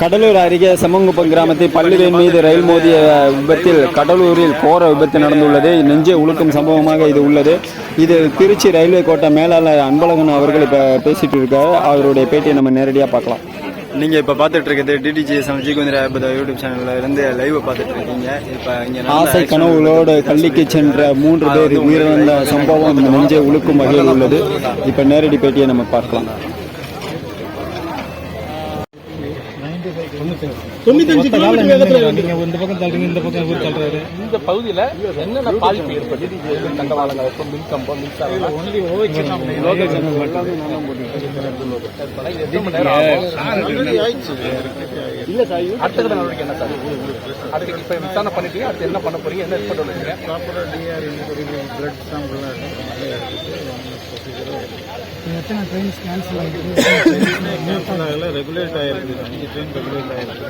கடலூர் அருகே செம்மங்குப்பம் கிராமத்தில் பள்ளிவேன் மீது ரயில் மோதிய விபத்தில் கடலூரில் கோர விபத்து நடந்துள்ளது. நெஞ்சை உழுக்கும் சம்பவமாக இது உள்ளது. இது திருச்சி ரயில்வே கோட்ட மேலாளர் அன்பழகன் அவர்கள் இப்போ பேசிட்டு இருக்காரு அவருடைய பேட்டியை நம்ம நேரடியாக பார்க்கலாம். நீங்கள் இப்போ பார்த்துட்டு இருக்கிறது டிடிஜி சமஜிகுந்திர யூடியூப் சேனல்ல இருந்து லைவ் பார்த்துட்டு இருக்கீங்க இப்போ இங்கே ஆசை கனவுகளோடு கல்லிக்கு சென்ற மூன்று பேர் உயிரிழந்த சம்பவம் நெஞ்சை உழுக்கும் வகையில் உள்ளது. இப்போ நேரடி பேட்டியை நம்ம பார்க்கலாம். தொண்ணூத்தஞ்சு கிலோமீட்டர் வேகத்துல நீங்க இந்த பக்கம் தள்ளுறீங்க இந்த பக்கம் இவர் தள்ளுறாரு இந்த பகுதியில என்னென்ன பாதிப்பு ஏற்பட்டு தண்டவாளங்கள் இருக்கும் மின்கம்பம் மின்சாரம் ஒன்லி? இல்ல சார் அடுத்த கட்ட நடவடிக்கை என்ன சார் அடுத்து இப்ப விசாரணை பண்ணிட்டீங்க அடுத்து என்ன பண்ண போறீங்க என்ன பிளட் சாம்பிள் எத்தனை ட்ரெயின்ஸ் கேன்சல் ஆகிருக்கு ரெகுலேட் ஆயிருக்கு? அஞ்சு ட்ரெயின் ரெகுலேட் ஆயிருக்கு.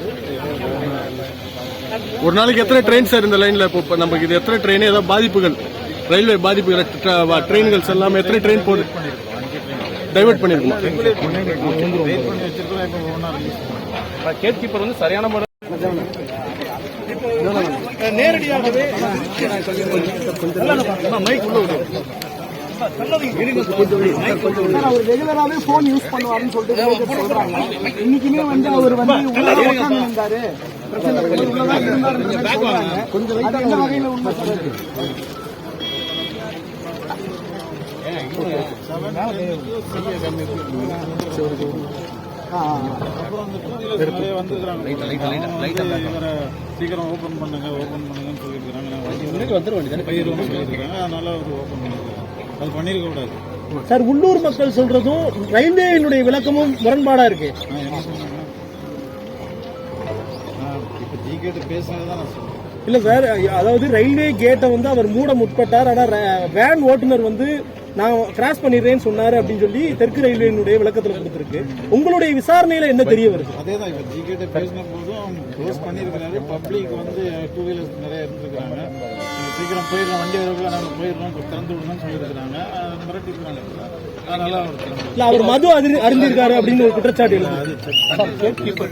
ஒரு நாளைக்கு எத்தனை ட்ரெயின் சார் இந்த லைன்ல இப்போ நமக்கு இது எத்தனை ட்ரெயின் ஏதாவது பாதிப்புகள். ரயில்வே பாதிப்புகள் ட்ரெயின்கள் எல்லாமே எத்தனை ட்ரெயின் போகுது? டைவர்ட் பண்ணிருக்கோம் கேட் கீப்பர் வந்து சரியான முறை நேரடியாகவே அவர் போன் யூஸ் பண்ணுவாருன்னு சொல்லிட்டு சொல்றாங்க இன்னைக்குமே வந்து அவர் வந்து உட்கார்ந்து இருந்தாரு பிரச்சனை உள்ளதான் இருந்தாருன்ற வகையில உண்மை சீக்கிரம் ஓப்பன் பண்ணுங்க ஓப்பன் பண்ணுங்கன்னு சொல்லியிருக்காங்க பயிர் சொல்லியிருக்காங்க அதனால அவர் ஓப்பன் பண்ணிருக்காங்க அது பண்ணிருக்க கூடாது. சார் உள்ளூர் மக்கள் சொல்றதும் ரயில்வேயினுடைய விளக்கமும் முரண்பாடா இருக்கு. இல்ல சார் அதாவது ரயில்வே கேட்டை வந்து அவர் மூட முற்பட்டார். ஆனா வேன் ஓட்டுநர் வந்து நான் கிராஸ் பண்ணிடுறேன்னு சொன்னாரு அப்படின்னு சொல்லி தெற்கு ரயில்வேனுடைய விளக்கத்துல கொடுத்திருக்கு. உங்களுடைய விசாரணையில என்ன தெரிய வருது? அதே தான் இப்போ ஜிகேட்ட பேசின போதும் க்ளோஸ் பண்ணியிருக்கிறாரு. பப்ளிக் வந்து டூ வீலர்ஸ் நிறைய இருந்திருக்கிறாங்க. சீக்கிரம் போயிடலாம் வண்டி வரக்குள்ள நாங்கள் போயிடலாம் திறந்து விடணும்னு சொல்லியிருக்கிறாங்க. மிரட்டிருக்காங்க அதனால அவர் திறந்து இல்ல அவர் மது அறி- அறிந்திருக்காரு அப்படின்னு ஒரு குற்றச்சாட்டு இல்லை அது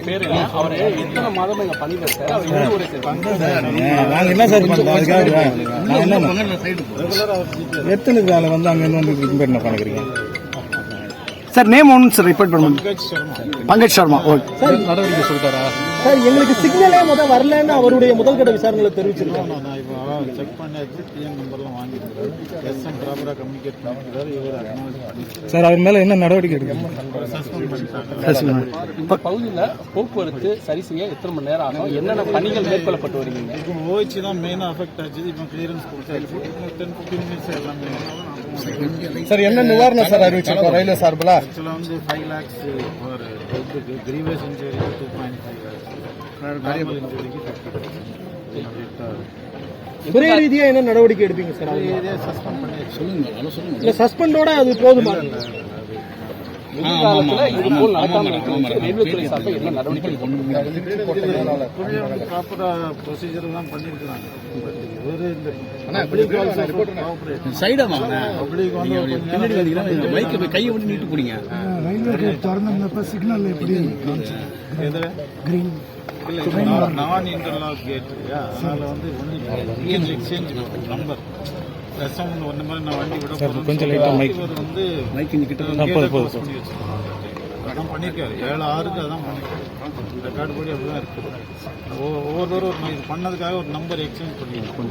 பேர் என்ன அவரு எத்தனை மாதம் எங்க பணியில் இருக்காரு அவர் எந்த ஊரை சேர்ந்தார் நாங்கள் என்ன சார் பண்ணுறோம் அதுக்காக எத்தனை வேலை வந்து அங்க இருந்து வந்து என்ன சார் நேம் ஒன்று சார் ரிப்போர்ட் பண்ணுங்க. பங்கஜ் சர்மா. ஓகே நடவடிக்கை சொல்லிட்டாரா? சார் எங்களுக்கு சிக்னலே முத வரலன்னு அவருடைய முதல் கட்ட விசாரணையில தெரிவிச்சிருக்காங்க. இப்போ செக் பண்ணியாச்சு டிஎன் நம்பர்லாம் வாங்கியிருக்கிறாரு எஸ்எம் ப்ராப்பராக கம்யூனிகேட் பண்ணியிருக்காரு. இவர் அக்னாலஜ் சார் அவர் மேல என்ன நடவடிக்கை எடுக்கணும் இந்த பகுதியில் போக்குவரத்து சரி செய்ய எத்தனை மணி நேரம் ஆகும்? என்னென்ன பணிகள் மேற்கொள்ளப்பட்டு வருவீங்க? இப்போ ஓஹெச் தான் மெயினாக அஃபெக்ட் ஆச்சு இப்போ கிளியரன்ஸ் கொடுத்தாச்சு டென் ஃபிஃப்டீன் மினிட்ஸ் எல்லாமே சார் என்ன நிவாரணம் சார் அறிவிச்சிருக்கோம்? ரயில்வே சார்பில்? ஆக்சுவலாக வந்து ஃபைவ் லேக்ஸ் ஃபார் ஹெல்த்துக்கு grievous injury two point five lakhs normal இன்ஜுரிக்கு fifty துறை ரீதியா என்ன நடவடிக்கை எடுப்பீங்க சார் இல்ல சஸ்பெண்டோட அது போதுமா? இது போல் நடக்காமல் இருக்கிறதுக்கு ரயில்வே துறை சார்பில் என்ன நடவடிக்கை எடுக்கணும்? இல்ல நான் இன்டர்லாக் கேட் அதனால வந்து ஒன்லி எக்ஸ்சேஞ்ச் நம்பர் ரசம் ஒன்று மாதிரி நான் வண்டி விட போறேன் கொஞ்சம் லைட்டா mic. இவர் வந்து மைக் கிட்ட க்ளோஸ் பண்ணி வச்சிருக்காரு. அதான் பண்ணியிருக்காரு ஏழு ஆறுக்கு அதான் பண்ணியிருக்காரு ரெக்கார்டு படி அப்படிதான் இருக்கு. ஒவ்வொரு ஒவ்வொருத்தரும் ஒரு இது பண்ணதுக்காக ஒரு நம்பர் எக்ஸ்சேஞ்ச் பண்ணியிருக்கோம்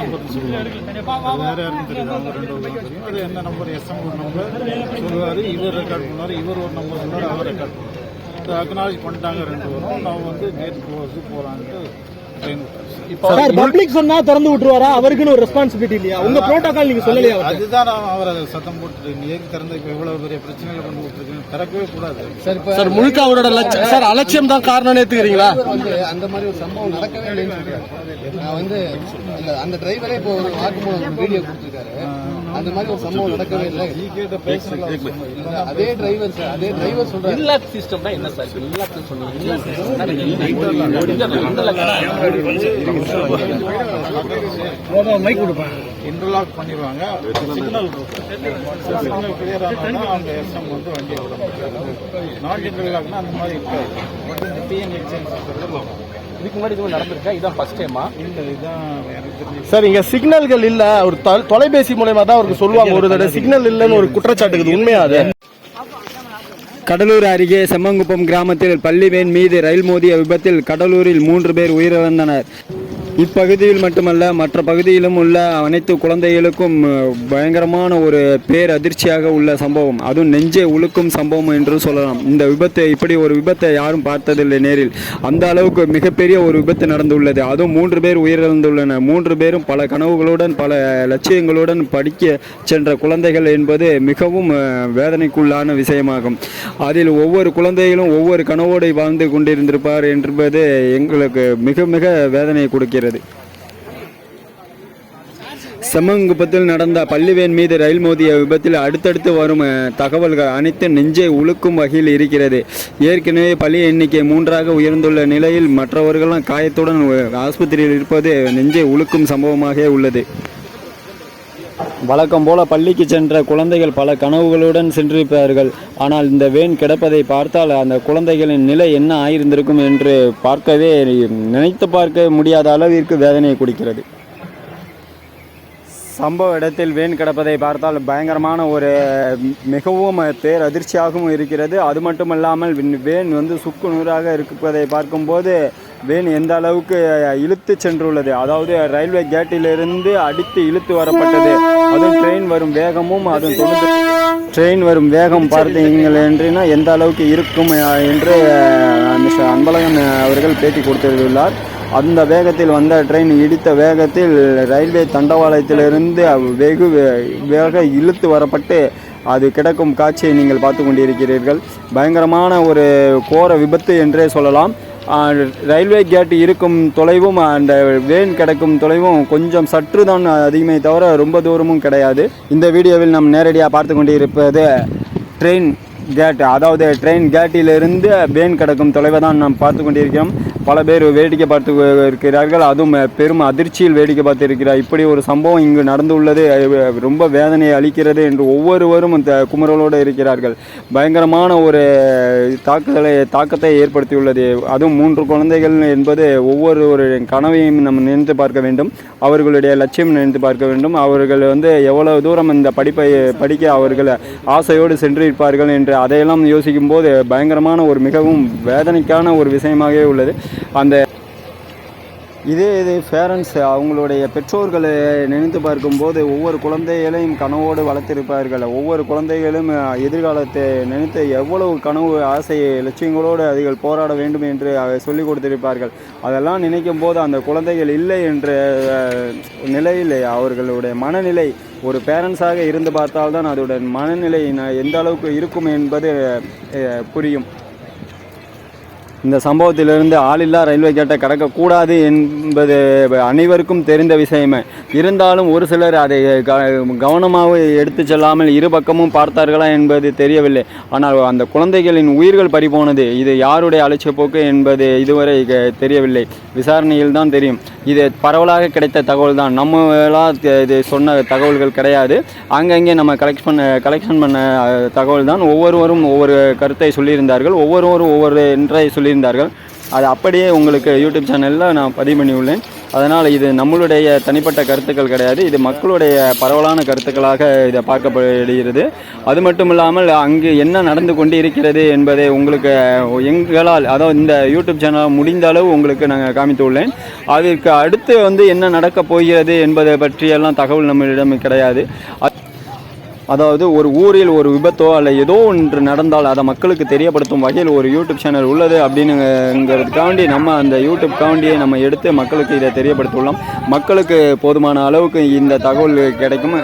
நம்பர் சொல்லுவாங்க. வேற யாருக்கும் தெரியும் அவங்க ரெண்டு ஒரு தெரியும் அது என்ன நம்பர் எஸ்எம் ஒரு நம்பர் சொல்லுவார் இவர் ரெக்கார்ட் பண்ணுவார் இவர் ஒரு நம்பர் சொல்லுவார் அவர் ரெக்கார்ட் பண்ணுவார். இது அக்னாலஜ் பண்ணிட்டாங்க ரெண்டு பேரும் நான் வந்து கேட் க்ளோஸ் போகலான்ட்டு ட்ரெயின் சார் பப்ளிக் சொன்னா திறந்து விட்டுருவாரா? அவருக்குன்னு ஒரு ரெஸ்பான்சிபிலிட்டி இல்லையா? உங்க புரோட்டோகால் நீங்க சொல்லலையா? அதுதான் நான் அவரை சத்தம் போட்டு நீ ஏக்கு திறந்து இப்போ இவ்வளவு பெரிய பிரச்சனைகளை கொண்டு விட்டுருக்கேன் திறக்கவே கூடாது. சார் முழுக்க அவரோட லட்ச- சார் அலட்சியம் தான் காரணம் ஏத்துக்கிறீங்களா? வந்து அந்த மாதிரி ஒரு சம்பவம் நடக்கவே இல்லைன்னு சொல்றாரு. நான் வந்து அந்த டிரைவரே இப்போ ஒரு வாக்குமூலம் வீடியோ கொடுத்துருக்காரு. அந்த மாதிரி ஒரு சம்பவம் நடக்கவே இல்லை. அதே டிரைவர் சார் அதே டிரைவர் சொல்றாரு. இன்லாக் சிஸ்டம்னா என்ன சார் இப்போ இன்லாக் சொன்னீங்க இன்லாக் மைக் கொடுப்பேன் இன்டர்லாக் பண்ணிடுவாங்க. சிக்னல் சிக்னல் கிளியர் ஆனால் அந்த எஸ்எம் வந்து வண்டியை விட முடியாது. நாட் இன்டர்லாக்னா அந்த மாதிரி இருக்காது. டிஎன் இதுக்கு முன்னாடி இதுவும் நடந்திருக்கா? இதான் ஃபர்ஸ்ட் டைமா சார் இங்க சிக்னல்கள் இல்ல. ஒரு தொலைபேசி மூலயமா தான் அவருக்கு சொல்லுவாங்க. ஒரு தடவை சிக்னல் இல்லைன்னு ஒரு குற்றச்சாட்டுக்குது உண்மையா அது? கடலூர் அருகே செம்மங்குப்பம் கிராமத்தில் பள்ளி வேன் மீது ரயில் மோதிய விபத்தில் கடலூரில் மூன்று பேர் உயிரிழந்தனர். இப்பகுதியில் மட்டுமல்ல மற்ற பகுதியிலும் உள்ள அனைத்து குழந்தைகளுக்கும் பயங்கரமான ஒரு பேர் அதிர்ச்சியாக உள்ள சம்பவம். அதுவும் நெஞ்சை உழுக்கும் சம்பவம் என்று சொல்லலாம். இந்த விபத்தை இப்படி ஒரு விபத்தை யாரும் பார்த்ததில்லை நேரில். அந்த அளவுக்கு மிகப்பெரிய ஒரு விபத்து நடந்துள்ளது. அதுவும் மூன்று பேர் உயிரிழந்துள்ளனர். மூன்று பேரும் பல கனவுகளுடன் பல லட்சியங்களுடன் படிக்க சென்ற குழந்தைகள் என்பது மிகவும் வேதனைக்குள்ளான விஷயமாகும். அதில் ஒவ்வொரு குழந்தைகளும் ஒவ்வொரு கனவோடு வாழ்ந்து கொண்டிருந்திருப்பார் என்பது எங்களுக்கு மிக மிக வேதனை கொடுக்கிறது. செம்மங்குப்பத்தில் நடந்த பள்ளிவேன் மீது ரயில் மோதிய விபத்தில் அடுத்தடுத்து வரும் தகவல்கள் அனைத்து நெஞ்சை உழுக்கும் வகையில் இருக்கிறது. ஏற்கனவே பள்ளி எண்ணிக்கை மூன்றாக உயர்ந்துள்ள நிலையில் மற்றவர்களும் காயத்துடன் ஆஸ்பத்திரியில் இருப்பது நெஞ்சை உழுக்கும் சம்பவமாக உள்ளது. வழக்கம் போல பள்ளிக்கு சென்ற குழந்தைகள் பல கனவுகளுடன் சென்றிருப்பார்கள். ஆனால் இந்த வேன் கிடப்பதை பார்த்தால் அந்த குழந்தைகளின் நிலை என்ன ஆயிருந்திருக்கும் என்று பார்க்கவே நினைத்து பார்க்க முடியாத அளவிற்கு வேதனையை கொடுக்கிறது. சம்பவ இடத்தில் வேன் கிடப்பதை பார்த்தால் பயங்கரமான ஒரு மிகவும் பேர் அதிர்ச்சியாகவும் இருக்கிறது. அது மட்டுமல்லாமல் இல்லாமல் வேன் வந்து சுக்கு நூறாக இருப்பதை பார்க்கும்போது வேன் எந்த அளவுக்கு இழுத்து சென்றுள்ளது. அதாவது ரயில்வே கேட்டிலிருந்து அடித்து இழுத்து வரப்பட்டது. அதுவும் ட்ரெயின் வரும் வேகமும் அதுவும் தொண்ணூத்தி ட்ரெயின் வரும் வேகம் பார்த்தீங்கள் என்றுனா எந்த அளவுக்கு இருக்கும் என்று மிஸ்டர் அன்பழகன் அவர்கள் பேட்டி கொடுத்துள்ளார் அந்த வேகத்தில் வந்த ட்ரெயின் இடித்த வேகத்தில் ரயில்வே தண்டவாளத்திலிருந்து வெகு வே- வேக இழுத்து வரப்பட்டு அது கிடக்கும் காட்சியை நீங்கள் பார்த்து கொண்டிருக்கிறீர்கள். பயங்கரமான ஒரு கோர விபத்து என்றே சொல்லலாம். ரயில்வே கேட் இருக்கும் தொலைவும் அந்த வேன் கிடக்கும் தொலைவும் கொஞ்சம் சற்று தான் அதிகமே தவிர ரொம்ப தூரமும் கிடையாது. இந்த வீடியோவில் நாம் நேரடியாக பார்த்து கொண்டிருப்பது ட்ரெயின் கேட் அதாவது ட்ரெயின் கேட்டிலிருந்து வேன் கிடக்கும் தொலைவை தான் நாம் பார்த்து கொண்டிருக்கிறோம். பல பேர் வேடிக்கை பார்த்து இருக்கிறார்கள். அதுவும் பெரும் அதிர்ச்சியில் வேடிக்கை பார்த்து இருக்கிறார். இப்படி ஒரு சம்பவம் இங்கு நடந்துள்ளது. ரொம்ப வேதனையை அளிக்கிறது என்று ஒவ்வொருவரும் இந்த குமரலோடு இருக்கிறார்கள். பயங்கரமான ஒரு தாக்குதலை தாக்கத்தை ஏற்படுத்தியுள்ளது. அதுவும் மூன்று குழந்தைகள் என்பது ஒவ்வொரு ஒரு கனவையும் நம்ம நினைத்து பார்க்க வேண்டும். அவர்களுடைய லட்சியம் நினைத்து பார்க்க வேண்டும். அவர்கள் வந்து எவ்வளவு தூரம் இந்த படிப்பை படிக்க அவர்கள் ஆசையோடு சென்றிருப்பார்கள் என்று அதையெல்லாம் யோசிக்கும் போது பயங்கரமான ஒரு மிகவும் வேதனைக்கான ஒரு விஷயமாகவே உள்ளது. அந்த இதே இது பேரண்ட்ஸ் அவங்களுடைய பெற்றோர்களை நினைத்து பார்க்கும்போது ஒவ்வொரு குழந்தைகளையும் கனவோடு வளர்த்திருப்பார்கள். ஒவ்வொரு குழந்தைகளும் எதிர்காலத்தை நினைத்து எவ்வளவு கனவு ஆசை லட்சியங்களோடு அதுகள் போராட வேண்டும் என்று சொல்லிக் கொடுத்திருப்பார்கள். அதெல்லாம் நினைக்கும் போது அந்த குழந்தைகள் இல்லை என்ற நிலையில் அவர்களுடைய மனநிலை ஒரு பேரண்ட்ஸாக இருந்து பார்த்தால்தான் அதோட மனநிலை எந்த அளவுக்கு இருக்கும் என்பது புரியும். இந்த சம்பவத்திலிருந்து ஆளில்லா ரயில்வே கேட்டை கடக்கக்கூடாது என்பது அனைவருக்கும் தெரிந்த விஷயமே. இருந்தாலும் ஒரு சிலர் அதை க கவனமாக எடுத்து செல்லாமல் இரு பக்கமும் பார்த்தார்களா என்பது தெரியவில்லை. ஆனால் அந்த குழந்தைகளின் உயிர்கள் பறிபோனது இது யாருடைய அலட்சியப்போக்கு என்பது இதுவரை க- தெரியவில்லை. விசாரணையில் தான் தெரியும். இது பரவலாக கிடைத்த தகவல் தான் நம்மளாக இது சொன்ன தகவல்கள் கிடையாது. அங்கங்கே நம்ம கலெக்ட் பண்ண கலெக்ஷன் பண்ண தகவல் தான் ஒவ்வொருவரும் ஒவ்வொரு கருத்தை சொல்லியிருந்தார்கள். ஒவ்வொருவரும் ஒவ்வொரு என்றை சொல்லியிருந்தார்கள். அது அப்படியே உங்களுக்கு யூடியூப் சேனலில் நான் பதிவு பண்ணியுள்ளேன். அதனால் இது நம்மளுடைய தனிப்பட்ட கருத்துக்கள் கிடையாது. இது மக்களுடைய பரவலான கருத்துக்களாக இதை பார்க்கப்படுகிறது. அது மட்டும் இல்லாமல் அங்கு என்ன நடந்து கொண்டு இருக்கிறது என்பதை உங்களுக்கு எங்களால் அதாவது இந்த யூடியூப் சேனல் முடிந்த அளவு உங்களுக்கு நாங்கள் காமித்துள்ளேன். அதற்கு அடுத்து வந்து என்ன நடக்கப் போகிறது என்பதை பற்றியெல்லாம் தகவல் நம்மளிடம் கிடையாது. அதாவது ஒரு ஊரில் ஒரு விபத்தோ அல்ல ஏதோ ஒன்று நடந்தால் அதை மக்களுக்கு தெரியப்படுத்தும் வகையில் ஒரு யூடியூப் சேனல் உள்ளது அப்படின்னுங்கிறதுக்காண்டி நம்ம அந்த யூடியூப் காண்டியை நம்ம எடுத்து மக்களுக்கு இதை தெரியப்படுத்தியுள்ளோம். மக்களுக்கு போதுமான அளவுக்கு இந்த தகவல் கிடைக்கும்.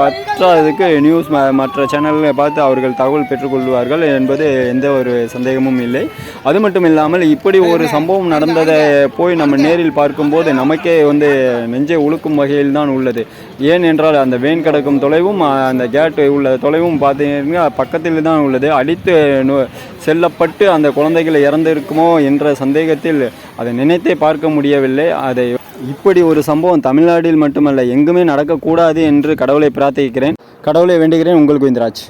பற்றாததுக்கு நியூஸ் மற்ற சேனல்களை பார்த்து அவர்கள் தகவல் பெற்றுக்கொள்வார்கள் என்பது எந்த ஒரு சந்தேகமும் இல்லை. அது மட்டும் இல்லாமல் இப்படி ஒரு சம்பவம் நடந்ததை போய் நம்ம நேரில் பார்க்கும்போது நமக்கே வந்து நெஞ்சை உழுக்கும் வகையில் தான் உள்ளது. ஏன் என்றால் அந்த வேன் கிடக்கும் தொலைவும் அந்த கேட் உள்ள தொலைவும் பார்த்தீங்கன்னா பக்கத்தில் தான் உள்ளது. அடித்து செல்லப்பட்டு அந்த குழந்தைகள் இறந்திருக்குமோ என்ற சந்தேகத்தில் அதை நினைத்தே பார்க்க முடியவில்லை. அதை இப்படி ஒரு சம்பவம் தமிழ்நாட்டில் மட்டுமல்ல எங்குமே நடக்கக்கூடாது என்று கடவுளை பிரார்த்திக்கிறேன். கடவுளை வேண்டுகிறேன். உங்களுக்கு இந்திராஜ்